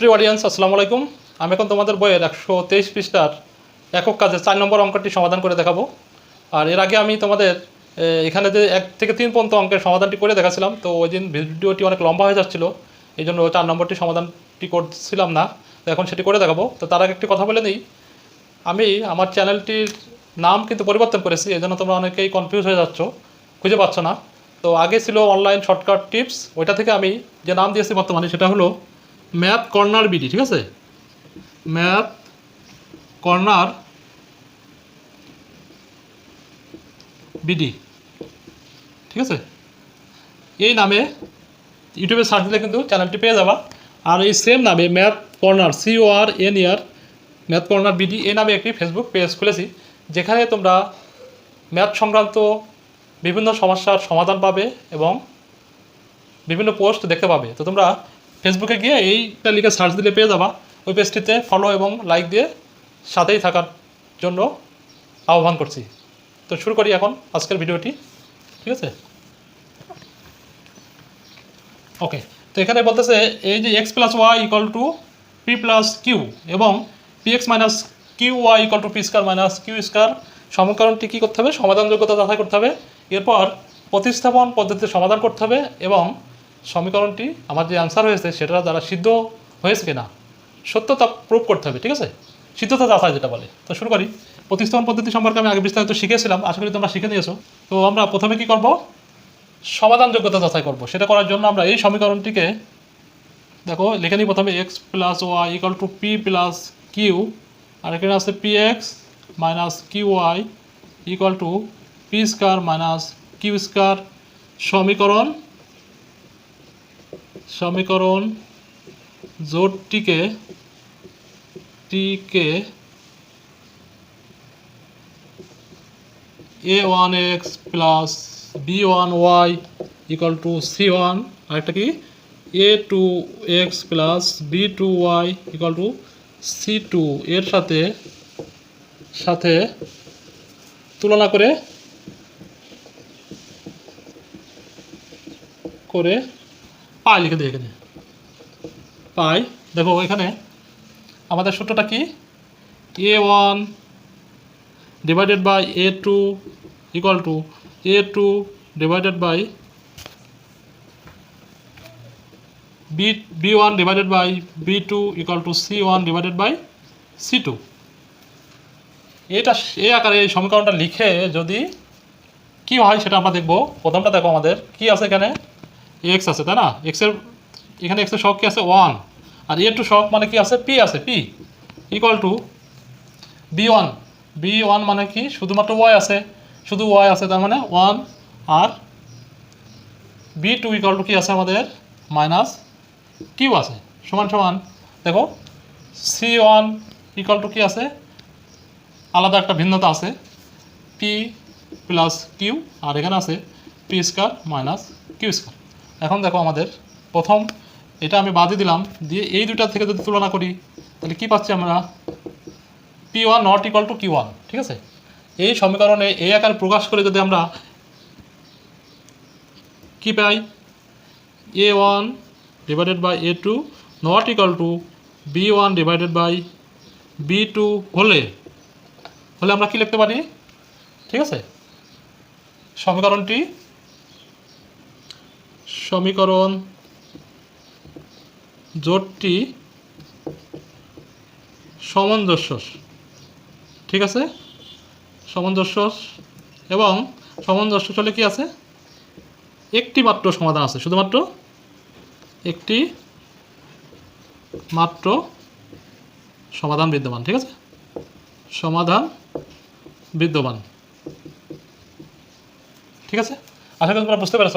প্রিয় অডিয়েন্স আসসালামু আলাইকুম। আমি এখন তোমাদের বইয়ের একশো তেইশ পৃষ্ঠার একক কাজে চার নম্বর অঙ্কটি সমাধান করে দেখাবো। আর এর আগে আমি তোমাদের এখানে যে এক থেকে তিন পর্যন্ত অঙ্কের সমাধানটি করে দেখাছিলাম, তো ওই দিন ভিডিওটি অনেক লম্বা হয়ে যাচ্ছিল, এই জন্য চার নম্বরটি সমাধানটি করছিলাম না, তো এখন সেটি করে দেখাবো। তো তার আগে একটি কথা বলে নিই, আমি আমার চ্যানেলটির নাম কিন্তু পরিবর্তন করেছি, এই জন্য তোমরা অনেকেই কনফিউজ হয়ে যাচ্ছ, খুঁজে পাচ্ছ না। তো আগে ছিল অনলাইন শর্টকাট টিপস ওইটা থেকে আমি যে নাম দিয়েছি বর্তমানে সেটা হলো ম্যাথ কর্নার বিডি, ঠিক আছে? ম্যাথ কর্নার বিডি, ঠিক আছে? এই নামে ইউটিউবে সার্চ দিলে কিন্তু চ্যানেলটি পেয়ে যাবা। আর এই সেম নামে ম্যাথ কর্নার সিও আর এন ইয়ার ম্যাথ কর্নার বিডি, এই নামে একটি ফেসবুক পেজ খুলেছি, যেখানে তোমরা ম্যাথ সংক্রান্ত বিভিন্ন সমস্যার সমাধান পাবে এবং বিভিন্ন পোস্ট দেখতে পাবে। তো তোমরা ফেসবুকে গিয়ে এইটা লিখে সার্চ দিলে পেয়ে যাবা। ওই পেজটিতে ফলো এবং লাইক দিয়ে সাথেই থাকার জন্য আহ্বান করছি। তো শুরু করি এখন আজকের ভিডিওটি। ঠিক আছে? ওকে তো এখানে বলতেছে এই যে x plus y equal to p plus q এবং p x minus q y equal to p square minus q square সমীকরণটি কী করতে হবে? সমাধানযোগ্যতা যাচাই করতে হবে। এরপর প্রতিস্থাপন পদ্ধতিতে সমাধান করতে হবে এবং সমীকরণটি আমার যে অ্যান্সার হয়েছে সেটা দ্বারা সিদ্ধ হয়েছে কিনা, সত্যতা প্রুভ করতে হবে, ঠিক আছে? সিদ্ধতা যাচাই যেটা বলে। তো শুরু করি। প্রতিস্থাপন পদ্ধতি সম্পর্কে আমি আগে বিস্তারিত শিখেছিলাম, আশা করি তোমরা শিখে নিয়েছো। তো আমরা প্রথমে কি করব? সমাধান যোগ্যতা যাচাই করব। সেটা করার জন্য আমরা এই সমীকরণটিকে, দেখো, লিখে নিই প্রথমে x plus y equal to p plus q আর এখানে আছে p x minus q y equal to p square minus q square সমীকরণ সমীকরণ জোটটিকে টিকে a one x plus b one y equal to c one আরেকটা কি? A two x plus b two y equal to c two এর সাথে সাথে তুলনা করে করে পাই লিখে দিই এখানে পাই, দেখো এখানে আমাদের সূত্রটা কি? A one divided by a two equal to a two divided by b b one divided by b two equal to c one divided by c two এটা এই আকারে এই সমীকরণটা লিখে যদি কি হয় সেটা আমরা দেখব। প্রথমটা দেখো আমাদের, কি আছে এখানে? এক্স আছে, তাই না? এক্সের এখানে এক্সের শখ কি আছে? ওয়ান আর এ টু শখ মানে কি আছে? পি আছে p equal to b one b one মানে কি? শুধুমাত্র ওয়াই আছে। শুধু ওয়াই আছে, তার মানে ওয়ান আর বি টু ইকুয়াল টু কি আছে আমাদের? মাইনাস কিউ আছে। সমান সমান। দেখো সি ওয়ান ইকুয়াল টু কি আছে? আলাদা একটা ভিন্নতা আছে। পি প্লাস কিউ আর এখানে আছে P square minus Q square এখন দেখো আমাদের প্রথম, এটা আমি বাদে দিলাম, দিয়ে এই দুটা থেকে যদি তুলনা করি, তাহলে কি পাচ্ছি আমরা? P one not equal to Q one ঠিক আছে? এই সমীকরণে এই আকার প্রকাশ করে যদি আমরা কি পাই? A one divided by A two not equal to B one divided by B two হলে হলে আমরা কি লিখতে পারি? ঠিক আছে? সমীকরণটি সমীকরণ জোটটি সামঞ্জস্য ঠিক আছে? সামঞ্জস্য এবং সামঞ্জস্য চলে কি আছে? একটি মাত্র সমাধান আছে, শুধুমাত্র একটি মাত্র সমাধান বিদ্যমান, ঠিক আছে? সমাধান বিদ্যমান, ঠিক আছে? আশা করি তোমরা বুঝতে পেরেছ।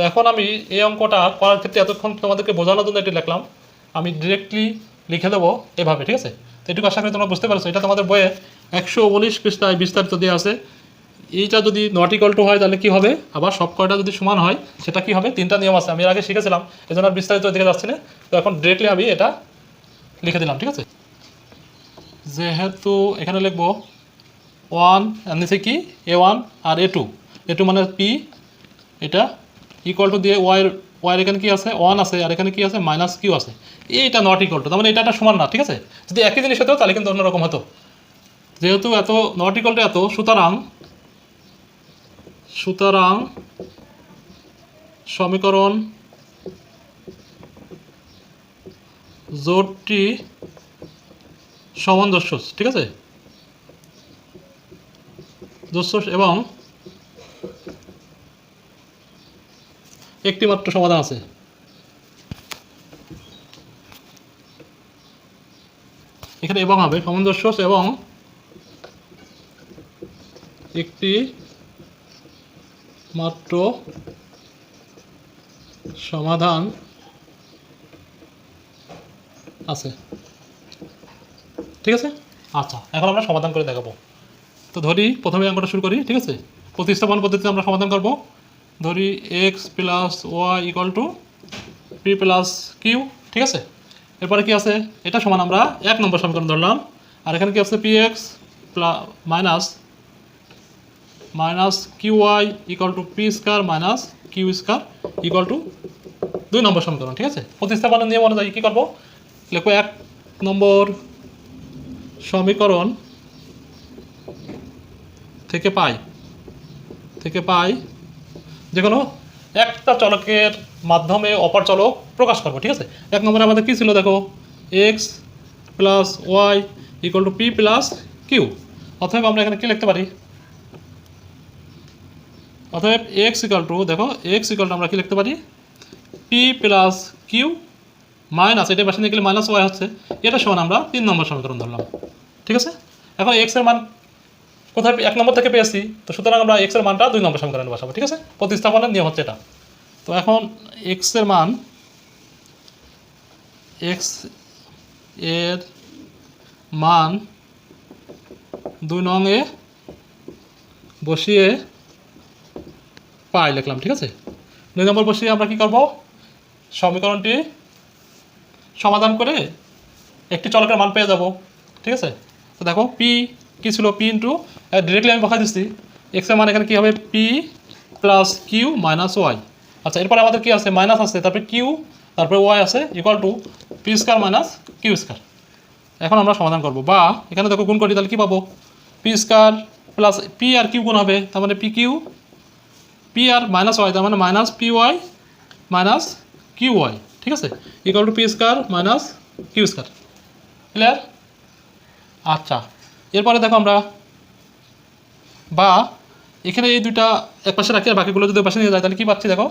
তো এখন আমি এই অঙ্কটা করার ক্ষেত্রে এতক্ষণ তোমাদেরকে বোঝানোর জন্য এটি লিখলাম। আমি ডিরেক্টলি লিখে দেবো এভাবে, ঠিক আছে? তো এটুকু আশা করি তোমরা বুঝতে পারছ। এটা তোমাদের বইয়ে একশো উনিশ পৃষ্ঠায় বিস্তারিত দেওয়া আছে। এইটা যদি নট ইকুয়াল টু হয়, তাহলে কি হবে? আবার সব কয়টা যদি সমান হয়, সেটা কি হবে? তিনটা নিয়ম আছে। আমি আগে শিখেছিলাম এই জন্য বিস্তারিত দিকে যাচ্ছি না। তো এখন ডিরেক্টলি আমি এটা লিখে দিলাম, ঠিক আছে? যেহেতু এখানে লিখব ওয়ান নিচে কি? এ ওয়ান আর এ টু এ টু মানে পি এটা ইকুয়াল টু দিয়ে ওয়াইয়ের ওয়াই এখানে কি আছে? ওয়ান আছে, আর এখানে কি আছে? মাইনাস কিউ আছে। এইটা নট ইকুয়াল টু তার মানে এটা সমান না, ঠিক আছে? যদি একই জিনিস হতো, তাহলে কিন্তু অন্যরকম হতো। যেহেতু এত নট ইকুয়াল টু এত, সুতরাং সুতরাং সমীকরণ জোটটি সামঞ্জস্য ঠিক আছে? জস্য এবং একটি মাত্র সমাধান আছে। এখানে এবং হবে সামঞ্জস্য এবং একটি মাত্র সমাধান আছে। ঠিক আছে? আচ্ছা এখন আমরা সমাধান করে দেখাবো। তো ধরি প্রথমে অঙ্কটা শুরু করি, ঠিক আছে? প্রতিস্থাপন পদ্ধতিতে আমরা সমাধান করব। ধরি X plus Y equal to P plus Q ঠিক আছে? এরপরে কি আছে? এটা সমান আমরা এক নম্বর সমীকরণ ধরলাম। আর এখানে কি আছে? P X minus minus Q Y equal to P square minus Q square equal টু দুই নম্বর সমীকরণ, ঠিক আছে? প্রতিস্থাপনের নিয়ম অনুযায়ী কী করব? লিখব এক নম্বর সমীকরণ থেকে পাই থেকে পাই যে কোনো একটা চলকের মাধ্যমে অপর চলক প্রকাশ করব, ঠিক আছে? এক নম্বরে আমাদের কী ছিল দেখো? X plus Y equal to P plus Q অথবা আমরা এখানে কী লিখতে পারি? অতএব এক্স ইকাল টু দেখো এক্স ইকাল টু আমরা কি লিখতে পারি? পি প্লাস কিউ মাইনাস এটা পাশে নিয়ে গেলে মাইনাস ওয়াই হচ্ছে। এটা সমান আমরা তিন নম্বর সমীকরণ ধরলাম। ঠিক আছে? এখন এক্সের মান কোথায় এক নম্বর থেকে পেয়েছি। তো সুতরাং আমরা এক্সের মানটা দুই নম্বর সমীকরণে বসাবো, ঠিক আছে? প্রতিস্থাপনের নিয়ম হচ্ছে এটা। তো এখন এক্সের মান এক্সের মান দুই নং এ বসিয়ে পাই লিখলাম, ঠিক আছে? দুই নম্বর বসিয়ে আমরা কি করব? সমীকরণটি সমাধান করে একটি চলকের মান পেয়ে যাব, ঠিক আছে? তো দেখো পি কী ছিল? পি ইন্টু ডিরেক্টলি আমি বসাই দিচ্ছি এক্সের মান এখানে কী হবে? P plus Q minus Y আচ্ছা এরপরে আমাদের কী আছে? মাইনাস আছে। তারপরে কিউ তারপরে ওয়াই আছে equal to P square minus Q square এখন আমরা সমাধান করব। বা, এখানে দেখো গুণ করি, তাহলে কী পাবো? পি স্কোয়ার প্লাস পি আর কিউ গুণ হবে। তার মানে পি কিউ পি আর মাইনাস ওয়াই তার মানে minus P Y minus Q Y ঠিক আছে? Equal to P square minus Q square clear আচ্ছা। এরপরে দেখো আমরা বা, এখানে এই দুইটা এক পাশে রাখি আর বাকিগুলো যদি পাশে নিয়ে যায়, তাহলে কী পাচ্ছি দেখো?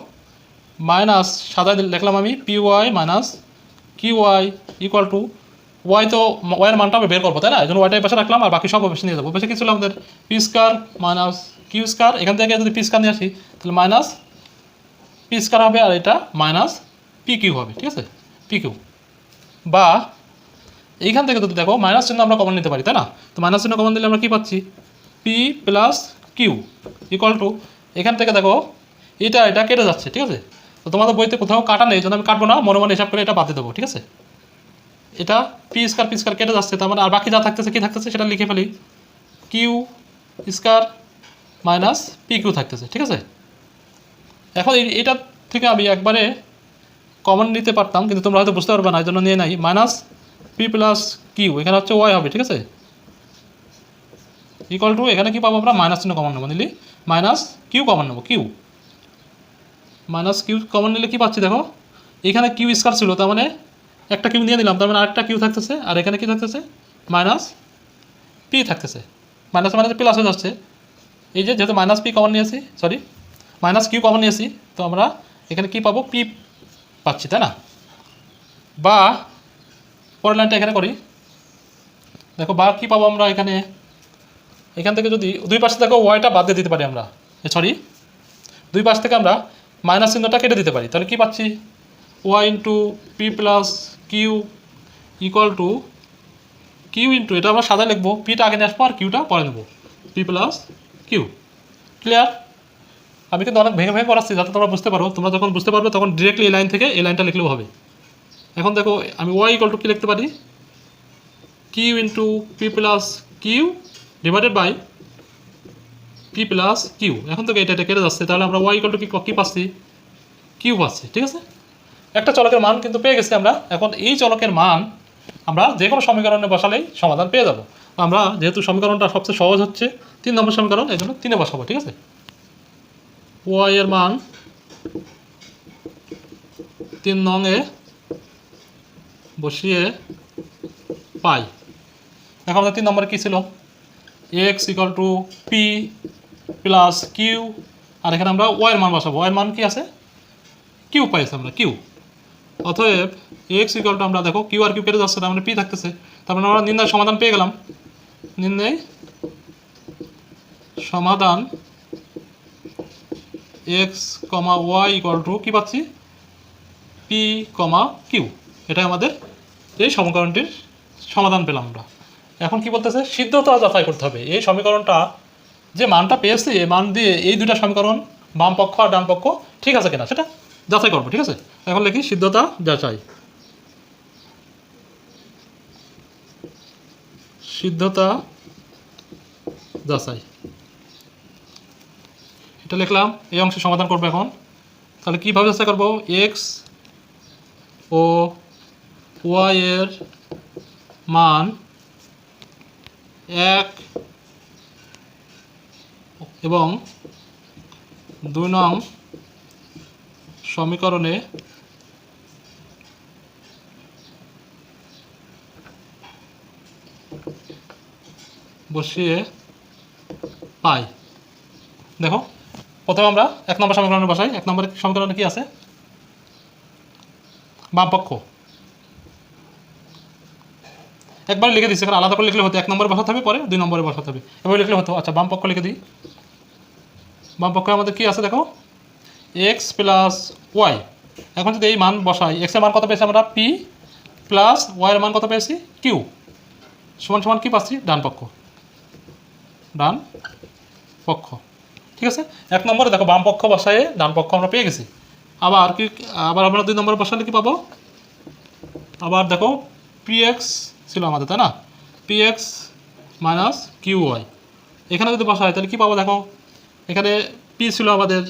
মাইনাস সাদা লিখলাম আমি P Y minus Q Y equal to Y তো ওয়াইয়ের মানটা আমি বের করব, তাই না? এই জন্য ওয়াইটা পাশে রাখলাম আর বাকি সব পাশে নিয়ে যাব। পাশে কী ছিল আমাদের? P square minus Q square? এখান থেকে যদি পি স্কোয়ার নিয়ে আসি, তাহলে মাইনাস পি স্কোয়ার হবে আর এটা মাইনাস পি কিউ হবে, ঠিক আছে? P Q. বা এইখান থেকে যদি দেখো মাইনাস চিহ্ন আমরা কমন নিতে পারি, তাই না? তো মাইনাস চিহ্ন কমন দিলে আমরা কী পাচ্ছি? P plus Q equal to এখান থেকে দেখো, এটা এটা কেটে যাচ্ছে, ঠিক আছে? তো তোমাদের বইতে কোথাও কাটা নেই জন্য আমি কাটবো না, মনে মনে হিসাব করে এটা বাদ দেবো, ঠিক আছে? এটা পি স্কার পি স্কার কেটে যাচ্ছে, তার মানে আর বাকি যা থাকতেছে, কী থাকতেছে, সেটা লিখে ফেলি। Q square minus P Q থাকতেছে, ঠিক আছে? এখন এটা থেকে আমি একবারে কমন নিতে পারতাম, কিন্তু তোমরা হয়তো বুঝতে পারবে না, এই জন্য নিয়ে নাই। মাইনাস পি প্লাস কিউ এখানে হচ্ছে ওয়াই হবে, ঠিক আছে? ইকুয়াল টু এখানে কি পাবো আমরা? মাইনাস চিহ্ন কমন নেব, নিলি? মাইনাস কিউ কমন নেব কিউ মাইনাস কিউ কমন নিলে কী পাচ্ছি দেখো? এখানে কিউ স্কোয়ার ছিল, তার মানে একটা কিউ নিয়ে নিলাম, তার মানে আরেকটা কিউ থাকতেছে। আর এখানে কী থাকতেছে? মাইনাস পি থাকতেছে। মাইনাস মাইনাস প্লাস হয়ে যাচ্ছে। এই যে যেহেতু মাইনাস পি কমন নিয়েছি সরি মাইনাস কিউ কমন নিয়েছি তো আমরা এখানে কি পাবো? পি পাচ্ছি, তাই না? বা পরের লাইনটা এখানে করি। দেখো বা কী পাবো আমরা এখানে? এখান থেকে যদি দুই পাশে দেখো ওয়াইটা বাদ দিয়ে দিতে পারি আমরা। সরি দুই পাশ থেকে আমরা মাইনাস চিহ্নটা কেটে দিতে পারি। তাহলে কী পাচ্ছি? Y into P plus Q equal to Q into এটা আমরা সাদা লিখব। পিটা আগে নিয়ে আসব আর কিউটা পরে নেব। পি প্লাস কিউ ক্লিয়ার আমি কিন্তু অনেক ভেঙে ভেঙে করাচ্ছি যাতে তোমরা বুঝতে পারো। তোমরা যখন বুঝতে পারবে, তখন ডিরেক্টলি এই লাইন থেকে এই লাইনটা লিখলেও হবে। এখন দেখো, আমি ওয়াই ইকুয়াল টু কী লিখতে পারি? Q into P plus Q divided by P plus Q এখন থেকে এটা এটা কেটে যাচ্ছে, তাহলে আমরা ওয়াই ইকুয়াল টু কি কী পাচ্ছি? কিউ পাচ্ছি, ঠিক আছে? একটা চলকের মান কিন্তু পেয়ে গেছি আমরা। এখন এই চলকের মান আমরা যে কোনো সমীকরণে বসালেই সমাধান পেয়ে যাব। আমরা যেহেতু সমীকরণটা সবচেয়ে সহজ হচ্ছে, তিন নম্বর সমীকরণ, এই জন্য তিনে বসাবো, ঠিক আছে? ওয়াই এর মান তিন নং এ বসিয়ে পাই। এখন আমাদের তিন নম্বরে কী ছিল? X equal to P plus Q আর এখানে আমরা ওয়াইয়ের মান বসাবো। ওয়াইয়ের মান কি আছে? কিউ পাইছি আমরা কিউ অতএব এক্স ইকাল টু আমরা দেখো কিউ আর কিউ কেটে যাচ্ছে, তার মানে পি থাকতেছে। তারপরে আমরা নির্ণয় সমাধান পেয়ে গেলাম। নির্ণয় সমাধান X comma Y equal to কী পাচ্ছি? পি কমা কিউ এটাই আমাদের এই সমীকরণটির সমাধান পেলাম আমরা। এখন কি বলতেছে? সিদ্ধতা যাচাই করতে হবে। এই সমীকরণটা যে মানটা পেয়েছি, এই মান দিয়ে এই দুইটা সমীকরণ, বাম পক্ষ আর ডান পক্ষ, ঠিক আছে কিনা সেটা যাচাই করব, ঠিক আছে? এখন লিখি সিদ্ধতা যাচাই। সিদ্ধতা যাচাই। এটা লিখলাম, এই অংশে সমাধান করব এখন। তাহলে কীভাবে যাচাই করব? এক্স ও ওয়াই এর মান এক এবং দুই নং সমীকরণে বসিয়ে পাই। দেখো, প্রথমে আমরা এক নম্বর সমীকরণে বসাই। এক নম্বরের সমীকরণে কি আছে? বাম পক্ষ একবার লিখে দিচ্ছি এখানে আলাদা করে লিখলে হতো, এক নম্বরে বসাতে হবে, পরে দুই নম্বরে বসাতে হবে। এভাবে লিখলে হতো। আচ্ছা বাম পক্ষ লিখে দিই। বাম পক্ষে আমাদের কি আছে দেখো? এক্স প্লাস ওয়াই এখন যদি এই মান বসাই এক্সের মান কত পেয়েছি আমরা? পি প্লাস ওয়াইয়ের মান কত পেয়েছি? কিউ সমান সমান কী পাচ্ছি? ডান পক্ষ। ডান পক্ষ। ঠিক আছে? এক নম্বরে দেখো, বাম পক্ষ বসায়ে ডান পক্ষ আমরা পেয়ে গেছি। আবার কি আবার আমরা দুই নম্বরে বসালে কি পাবো? আবার দেখো পি এক্স ছিল আমাদের, তাই না? P X minus Q Y এখানে যদি বসা হয় তাহলে কী পাবো দেখো? এখানে পি ছিল আমাদের।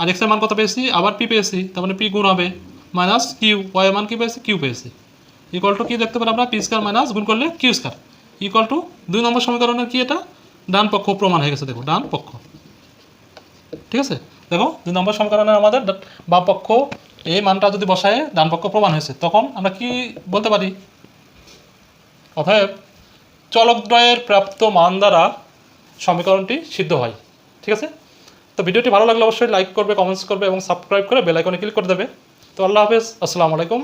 আর এক্সের মান কত পেয়েছি? আবার পি পেয়েছি, তার মানে পি গুণ হবে মাইনাস কিউ ওয়াই মান কী পেয়েছি? কিউ পেয়েছি। ইকুয়াল টু কী দেখতে পারি আমরা পি স্কোয়ার মাইনাস গুণ করলে কিউ স্কোয়ার ইকুয়াল টু দুই নম্বর সমীকরণের কি এটা? ডান পক্ষ প্রমাণ হয়ে গেছে, দেখো, ডান পক্ষ। ঠিক আছে? দেখো, দুই নম্বর সমীকরণে আমাদের বাম পক্ষ এই মানটা যদি বসায় ডানপক্ষ প্রমাণ হয়েছে, তখন আমরা কি বলতে পারি? অতএব চলকদ্বয়ের প্রাপ্ত মান দ্বারা সমীকরণটি সিদ্ধ হয়, ঠিক আছে? তো ভিডিওটি ভালো লাগলে অবশ্যই লাইক করবে কমেন্টস করবে এবং সাবস্ক্রাইব করে বেলাইকনে ক্লিক করে দেবে। তো আল্লাহ হাফেজ, আসসালামু আলাইকুম।